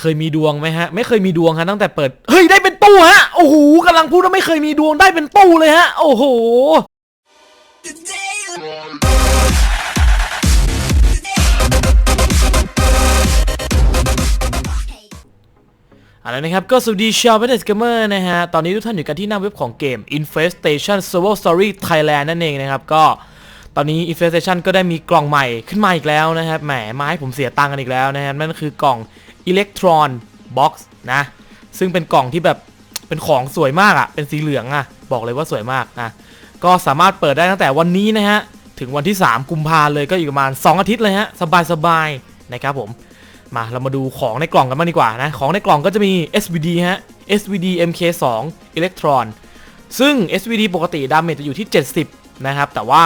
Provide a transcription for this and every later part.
เคยมีดวงไหมฮะ ไม่เคยมีดวงฮะตั้งแต่เปิด เฮ้ย ได้เป็นตู้ฮะ โอ้โหกำลังพูดว่าไม่เคยมีดวงได้เป็นตู้เลยฮะ โอ้โหเอาละนะครับ ก็สวัสดีชาวเบนเดสเกมเมอร์นะฮะ ตอนนี้ทุกท่านอยู่กันที่หน้าเว็บของเกม Infestation Survival Story Thailand นั่นเองนะครับ ก็ตอนนี้ Infestation ก็ได้มีกล่องใหม่ขึ้นมาอีกแล้วนะครับ แหมมาให้ผมเสียตังค์กันอีกแล้วนะฮะ นั่นคือกล่อง Electron Box นะ ซึ่งเป็นกล่องที่แบบเป็นของสวยมากอะ่ะ เป็นสีเหลืองอะ่ะ บอกเลยว่าสวยมากนะ ก็สามารถเปิดได้ตั้งแต่วันนี้นะฮะ ถึงวันที่ 3 กุมภาเลยก็อีกประมาณ 2 อาทิตย์เลยฮะ สบายๆนะครับผม มาเรามาดูของในกล่องกันบ้างดีกว่านะ ของในกล่องก็จะมี SVD ฮะ SVD MK2 Electron ซึ่ง SVD ปกติดาเมจจะอยู่ที่ 70 นะครับ แต่ว่า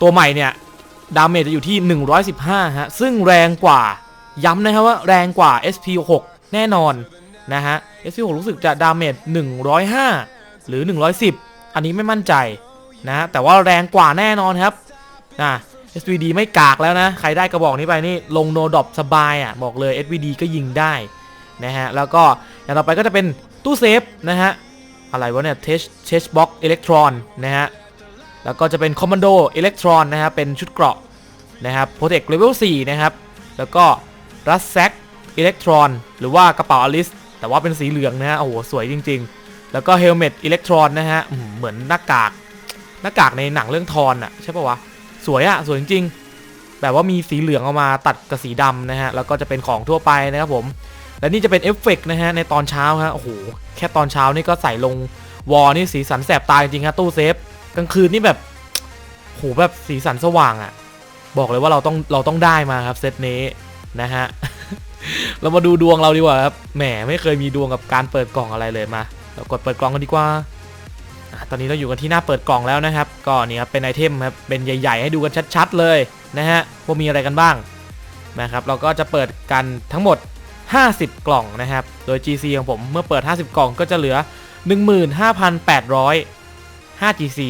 ตัวใหม่เนี่ยดาเมจจะอยู่ที่ 115 ฮะ ซึ่งแรงกว่า ย้ำนะครับว่าแรงกว่า SP6 แน่นอนนะฮะ SP6 รู้สึกจะดาเมจ105 หรือ 110 อันนี้ไม่มั่นใจนะ แต่ว่าแรงกว่าแน่นอนครับนะ SVD ไม่กากแล้วนะ ใครได้กระบอกนี้ไปนี่ลงโนดอปสบายอะ บอกเลย SVD ก็ยิงได้นะฮะ แล้วก็อย่างต่อไปก็จะเป็นตู้เซฟนะฮะ อะไรวะเนี่ยเทชเทชบ็อกอิเล็กทรอนนะฮะ แล้วก็จะเป็นคอมมานโดอิเล็กทรอนนะฮะ เป็นชุดเกราะนะครับโปรเทคเลเวล4นะครับ แล้วก็ รัสแซกอิเล็กทรอน หรือว่ากระเป๋าอลิส แต่ว่าเป็นสีเหลืองนะฮะ โอ้โห สวยจริง ๆ แล้วก็เฮลเมตอิเล็กทรอนนะฮะ เหมือนหน้ากาก หน้ากากในหนังเรื่องทอนอะใช่ปะวะ สวยอะสวยจริงๆ แบบว่ามีสีเหลืองออกมาตัดกับสีดำนะฮะ แล้วก็จะเป็นของทั่วไปนะครับผม และนี่จะเป็นเอฟเฟกต์นะฮะในตอนเช้าฮะ โอ้โห แค่ตอนเช้านี่ก็ใส่ลงวอนี่สีสันแสบตาจริงๆฮะตู้เซฟ กลางคืนนี่แบบโหแบบสีสันสว่างอะบอกเลยว่าเราต้องเราต้องได้มาครับเซตนี้ นะฮะ เรามาดูดวงเราดีกว่าครับ แหมไม่เคยมีดวงกับการเปิดกล่องอะไรเลยมา เรากดเปิดกล่องกันดีกว่า ตอนนี้เราอยู่กันที่หน้าเปิดกล่องแล้วนะครับ ก็นี่ครับเป็นไอเทมครับ เป็นใหญ่ ๆ ให้ดูกันชัด ๆ เลยนะฮะว่ามีอะไรกันบ้างนะครับ เราก็จะเปิดกันทั้งหมด 50 กล่องนะครับ โดย GC ของผมเมื่อเปิด 50 กล่องก็จะเหลือ 15,800 5 GC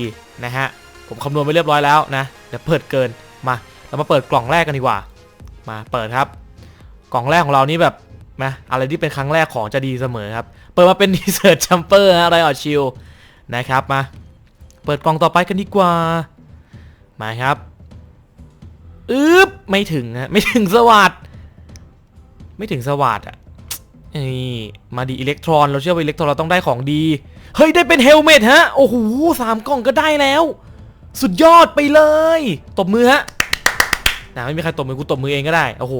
นะฮะ ผมคำนวณไปเรียบร้อยแล้วนะ เดี๋ยวเปิดเกิน มา เรามาเปิดกล่องแรกกันดีกว่า มาเปิดครับ กล่องแรกของเรานี่แบบนะอะไรที่เป็นครั้งแรกของจะดีเสมอครับ เปิดมาเป็นดีเซอร์จัมเปอร์อะไรออชิลนะครับมา เปิดกล่องต่อไปกันดีกว่า มาครับอึ๊บไม่ถึงฮะไม่ถึงสวัสดไม่ถึงสวัสดอะนี่มาดีอิเล็กทรอนเราเชื่อว่าอิเล็กทรอนเราต้องได้ของดี เฮ้ย ได้เป็นเฮลเมตฮะ โอ้โหสามกล่องก็ได้แล้ว สุดยอดไปเลย ตบมือฮะ นะไม่มีใครตบมือกูตบมือเองก็ได้โอ้โห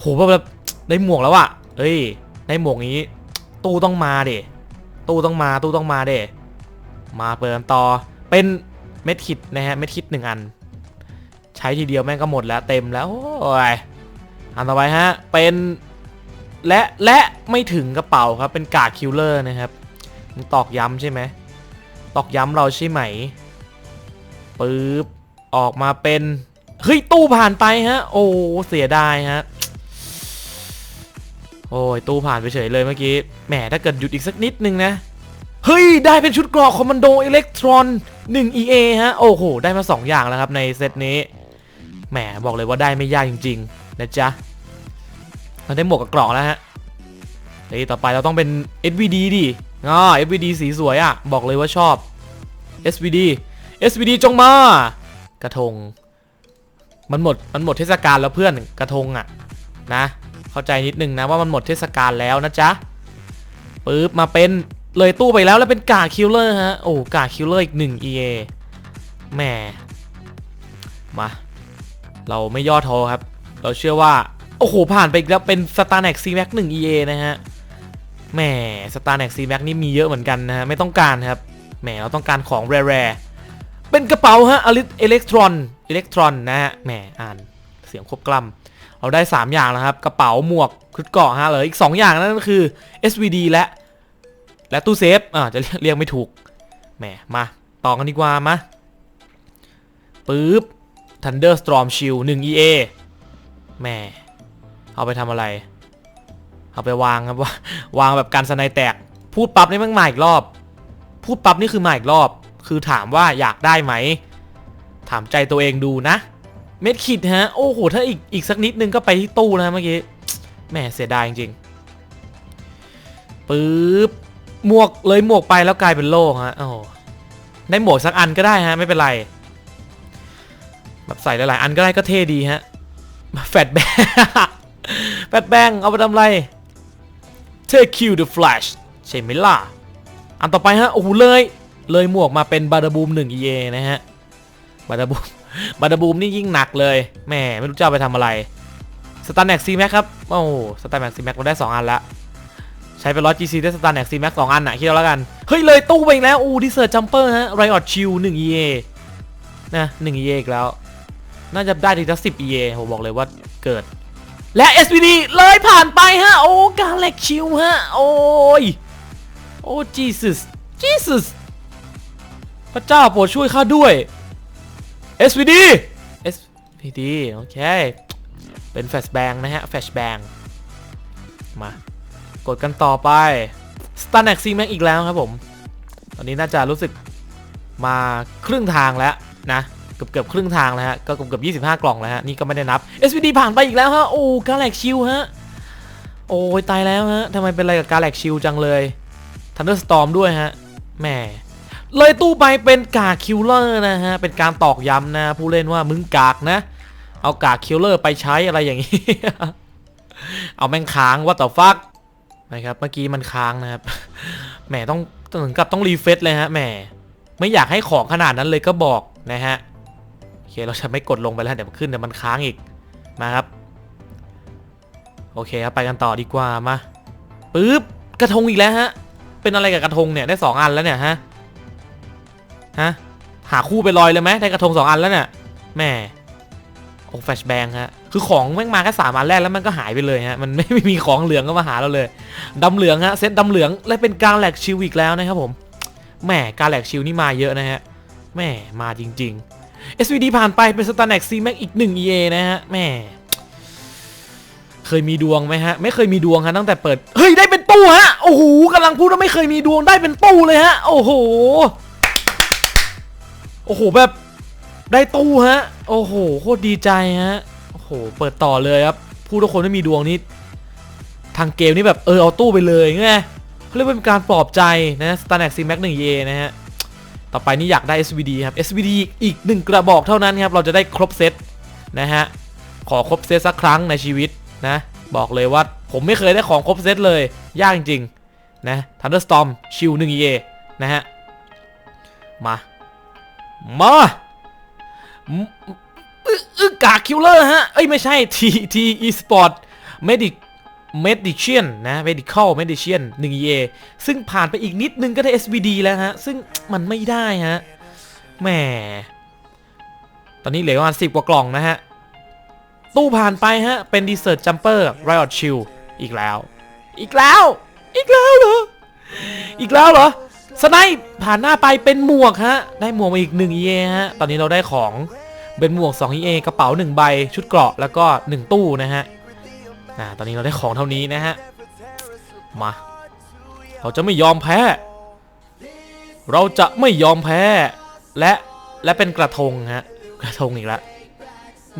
โหแบบได้หมวกแล้วอะเอ้ยได้หมวกนี้ ตู้ต้องมาเดตู้ต้องมาตู้ต้องมาเดมาเปิดต่อเป็นเม็ดคิดนะฮะเม็ดคิดหนึ่งอัน ใช้ทีเดียวแม่งก็หมดแล้วเต็มแล้วโอ้ยอันต่อไปฮะเป็นและและไม่ถึงกระเป๋าครับเป็นกาดคิลเลอร์นะครับตอกย้ำใช่ไหมตอกย้ำเราใช่ไหมปึ๊บออกมาเป็น เฮ้ยตู้ผ่านไปฮะ โอ้เสียดายฮะ โอ้ยตู้ผ่านไปเฉยเลยเมื่อกี้ แหมถ้าเกิดหยุดอีกสักนิดนึงนะ เฮ้ย ได้เป็นชุดเกราะคอมมานโดอิเล็กทรอน 1 EA ฮะ โอ้โห ได้มา 2 อย่างแล้วครับในเซตนี้ แหมบอกเลยว่าได้ไม่ยากจริง ๆ นะจ๊ะเราได้หมวกกับเกราะแล้วฮะเฮ้ยต่อไปเราต้องเป็น SVD ดิอ๋อ SVD สีสวยอะ่ะ บอกเลยว่าชอบ SVD SVD จงมากระทง มันหมดมันหมดเทศกาลแล้วเพื่อนกระทงอะ่ะนะ เข้าใจนิดนึงนะว่ามันหมดเทศกาลแล้วนะจ๊ะปึ๊บมาเป็นเลยตู้ไปแล้วแล้วเป็นกาคิลเลอร์ฮะโอ้กาคิลเลอร์อีก1 EA แหมมาเราไม่ย่อท้อครับ เราเชื่อว่า โอ้โห ผ่านไปอีกแล้วเป็น s t a r n e x C Max 1 EA นะฮะแหม s t a r n e x C Max นี่มีเยอะเหมือนกันนะฮะ ไม่ต้องการครับแหมเราต้องการของแร่ๆเป็นกระเป๋าฮะอลิสอิเล็กทรอน อิเล็กทรอนนะฮะแหมอ่านเสียงควบกล้ำเราได้ 3 อย่างแล้วครับ กระเป๋าหมวกชุดเกาะฮะเหลืออีก 2 อย่างนั่นก็คือ SVD และ และตู้เซฟอ่าจะเรียกไม่ถูกแหมมาต่อกันดีกว่ามาปึ๊บ Thunderstorm Shield 1 EA แหมเอาไปทำอะไร เอาไปวางครับว่าวางแบบการสไนแตก พูดปั๊บนี่มันมาอีกรอบ พูดปั๊บนี่คือมาอีกรอบ คือถามว่าอยากได้ไหมามใจตัวเองดูนะ เม็ดขิดฮะ โอ้โห ถ้าอีกอีกสักนิดนึงก็ไปที่ตู้นะเมื่อกี้แหม่เสียดายจริงๆปึ๊บหมวกเลยหมวกไปแล้วกลายเป็นโล่ฮะโอ้ได้หมวกสักอันก็ได้ฮะ ไม่เป็นไร แบบใส่หลายๆอันก็ได้ก็เท่ดีฮะแฟตแบงแฟตแบงเอาไปทำอะไร Take Q the Flash ใช่ไหมล่ะ อันต่อไปฮะ โอ้โหเลย เลยหมวกมาเป็นบาดบูม1 EA นะฮะ บาดาบูมบาดาบูมนี่ยิ่งหนักเลยแหมไม่รู้จะเอาไปทำอะไรสตาร์แน็กซีแม็กครับโอ้สตาร์แน็กซีแม็กมันได้2อันละใช้ไปร้อย GC ได้สตาร์แน็กซีแม็กสองอันน่ะคิดเอาแล้วกัน เฮ้ย เลยตู้ไปอีกแล้วอู้ดิเซอร์จัมเปอร์ฮะไรออดชิล1 EA นะ1 EA อีกแล้ว น่าจะได้ถึงจะ10 EA ผมบอกเลยว่าเกิด และ SPD เลยผ่านไปฮะ โอ้กาเล็กชิลฮะ โอ้ย โอ้ Jesus Jesus พระเจ้าโปรดช่วยข้าด้วย SPD SPD โอเค เป็นแฟชแบงนะฮะ แฟชแบงมา กดกันต่อไป s t a r n a x C Max อีกแล้วครับผม ตอนนี้น่าจะรู้สึกมาครึ่งทางแล้วนะ เกือบเกือบครึ่งทางแล้วฮะ ก็เกือบเกือบ25กล่องแล้วฮะ นี่ก็ไม่ได้นับ SPD ผ่านไปอีกแล้วฮะ โอ้กาแล็กชิลฮะ โอ้ยตายแล้วฮะทำไมเป็นอะไรกับกาแล็กชิลจังเลย Thunderstorm ด้วยฮะแหม เลยตู้ไปเป็นกากคิลเลอร์นะฮะ เป็นการตอกย้ำนะ ผู้เล่นว่ามึงกากนะ เอากากคิลเลอร์ไปใช้อะไรอย่างนี้ เอาแม่งค้างว่าต่อฟักนะครับเมื่อกี้มันค้างนะครับแหมต้องถึงกับต้องรีเฟซเลยฮะแหมไม่อยากให้ของขนาดนั้นเลยก็บอกนะฮะโอเคเราจะไม่กดลงไปแล้วเดี๋ยวมันขึ้นเดี๋ยวมันค้างอีกมาครับ โอเคครับไปกันต่อดีกว่ามาปึ๊บกระทงอีกแล้วฮะเป็นอะไรกับกระทงเนี่ยได้สองอันแล้วเนี่ยฮะ ฮะ หาคู่ไปลอยเลยไหมได้กระทงสองอันแล้วเนี่ยแหม่โอ้แฟชแบงฮะ คือของแม่งมาแค่สามอันแรกแล้วมันก็หายไปเลยฮะ มันไม่มีของเหลืองก็มาหาเราเลยดำเหลืองฮะ เซตดำเหลือง และเป็นการแหลกชิวอีกแล้วนะครับผม แหม่การแหลกชิวนี่มาเยอะนะฮะ แหม่มาจริง ๆ SVD ผ่านไปเป็นสตาร์แน็กซีแม็กอีก1 EA นะฮะ แหม่เคยมีดวงไหมฮะ ไม่เคยมีดวงฮะตั้งแต่เปิด เฮ้ยได้เป็นตู้ฮะ โอ้โหกำลังพูดว่าไม่เคยมีดวงได้เป็นตู้เลยฮะ โอ้โห โอ้โหแบบได้ตู้ฮะ โอ้โหโคตรดีใจฮะ โอ้โหเปิดต่อเลยครับพูดทุกคนไม่มีดวงนี่ทางเกมนี่แบบเออเอาตู้ไปเลยไงเขาเรียกว่าเป็นการปลอบใจนะ s t a r n a x C Max 1 a นะฮะ ต่อไปนี่อยากได้ SVD ครับ SVD อีกหนึ่งกระบอกเท่านั้นครับ เราจะได้ครบเซตนะฮะ ขอครบเซตสักครั้งในชีวิตนะ บอกเลยว่าผมไม่เคยได้ของครบเซตเลย ยากจริงๆนะ Thunderstorm ชิว1 EA นะฮะ มา มาอึอึกากคิลเลอร์ฮะ เอ้ย ไม่ใช่ T T E Sport Medic Medician นนะ Medical Medician 1 EA ซึ่งผ่านไปอีกนิดนึงก็ได้ SVD แล้วฮะ ซึ่งมันไม่ได้ฮะแหมตอนนี้เหลือประมาณ10กว่ากล่องนะฮะ ตู้ผ่านไปฮะ เป็น Desert Jumper Riot Shield อีกแล้ว อีกแล้ว อีกแล้วเหรอ อีกแล้วเหรอ สไนป์ผ่านหน้าไปเป็นหมวกฮะ ได้หมวกมาอีก1 EA ฮะ ตอนนี้เราได้ของเป็นหมวก2 EA กระเป๋า 1 ใบ ชุดเกราะแล้วก็ 1 ตู้นะฮะอ่าตอนนี้เราได้ของเท่านี้นะฮะ มา เราจะไม่ยอมแพ้ เราจะไม่ยอมแพ้ และและเป็นกระทงฮะ กระทงอีกแล้ว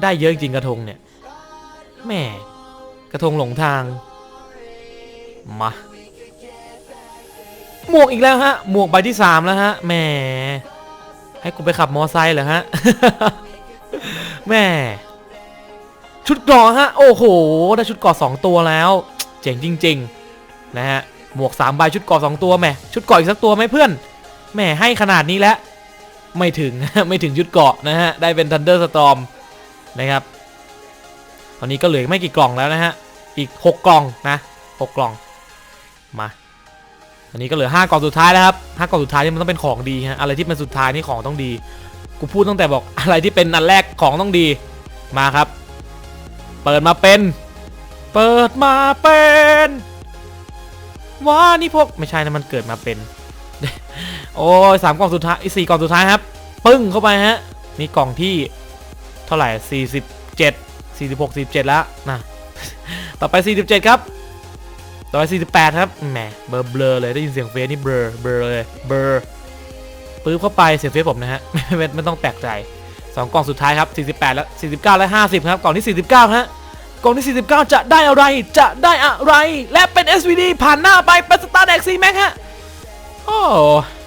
ได้เยอะจริงกระทงเนี่ยแม่กระทงหลงทาง มา หมวกอีกแล้วฮะ หมวกใบที่3แล้วฮะ แหม ให้กูไปขับมอไซค์เหรอฮะ แหม่ชุดเกราะฮะ โอ้โห ได้ชุดเกราะ2ตัวแล้ว เจ๋งจริง ๆ นะฮะ หมวก3ใบชุดเกราะ2ตัวแหม่ชุดเกราะอีกสักตัวไหมเพื่อน แหม่ให้ขนาดนี้แล้วไม่ถึง ไม่ถึงชุดเกราะนะฮะ ได้เป็น Thunder Storm นะครับ ตอนนี้ก็เหลือไม่กี่กล่องแล้วนะฮะ อีก 6 กล่องนะ 6 กล่อง มา อันนี้ก็เหลือ5กล่องสุดท้ายแล้วครับ5กล่องสุดท้ายนี่มันต้องเป็นของดีฮะอะไรที่เป็นสุดท้ายนี่ของต้องดี กูพูดตั้งแต่บอกอะไรที่เป็นอันแรกของต้องดีมาครับ เปิดมาเป็น เปิดมาเป็นว้านี่พวกไม่ใช่นะมันเกิดมาเป็น โอ้ยสามกล่องสุดท้ายอีสี่กล่องสุดท้ายครับ ปึ้งเข้าไปฮะนี่กล่องที่เท่าไหร่ 47 46 47 แล้วนะ ต่อไป 47 ครับ ต่อไป48 ครับ แหม เบลอเบลอเลย ได้ยินเสียงเฟซนี่เบลอเบลอเลย เบลอปื๊บเข้าไป เสียงเฟซผมนะฮะไม่ไม่ไม่ต้องแปลกใจ 2 กล่องสุดท้ายครับ 48 แล้ว 49 และ 50 ครับ กล่องที่ 49 ฮะ กล่องที่ 49 จะได้อะไร จะได้อะไร และเป็น SVD ผ่านหน้าไปเป็นสตาร์แดกซีแม็กฮะ โอ้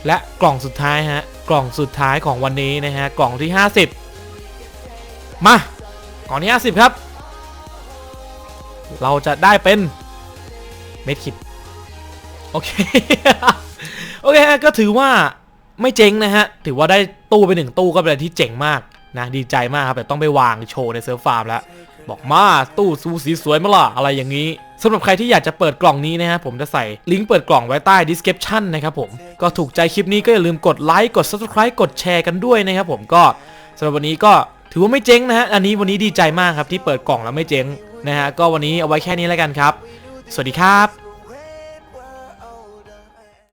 และกล่องสุดท้ายฮะ กล่องสุดท้ายของวันนี้นะฮะ กล่องที่ 50 มา กล่องที่ 50 ครับ เราจะได้เป็น เม็ดคิดโอเคโอเคก็ถือว่าไม่เจ๊งนะฮะ ถือว่าได้ตู้ไปหนึ่งตู้ก็เป็นอะไรที่เจ๋งมากนะดีใจมากครับแต่ต้องไปวางโชว์ในเซิร์ฟฟาร์มแล้ว บอกมาตู้ซูสีสวยมาล่ะอะไรอย่างนี้สำหรับใครที่อยากจะเปิดกล่องนี้นะฮะผมจะใส่ลิงก์เปิดกล่องไว้ใต้ description นะครับผมก็ถูกใจคลิปนี้ก็อย่าลืมกดไลค์กด subscribe กดแชร์กันด้วยนะครับผมก็สำหรับวันนี้ก็ถือว่าไม่เจ๊งนะฮะอันนี้วันนี้ดีใจมากครับที่เปิดกล่องแล้วไม่เจ๊งนะฮะก็วันนี้เอาไว้แค่นี้แล้วกันครับ สวัสดีครับ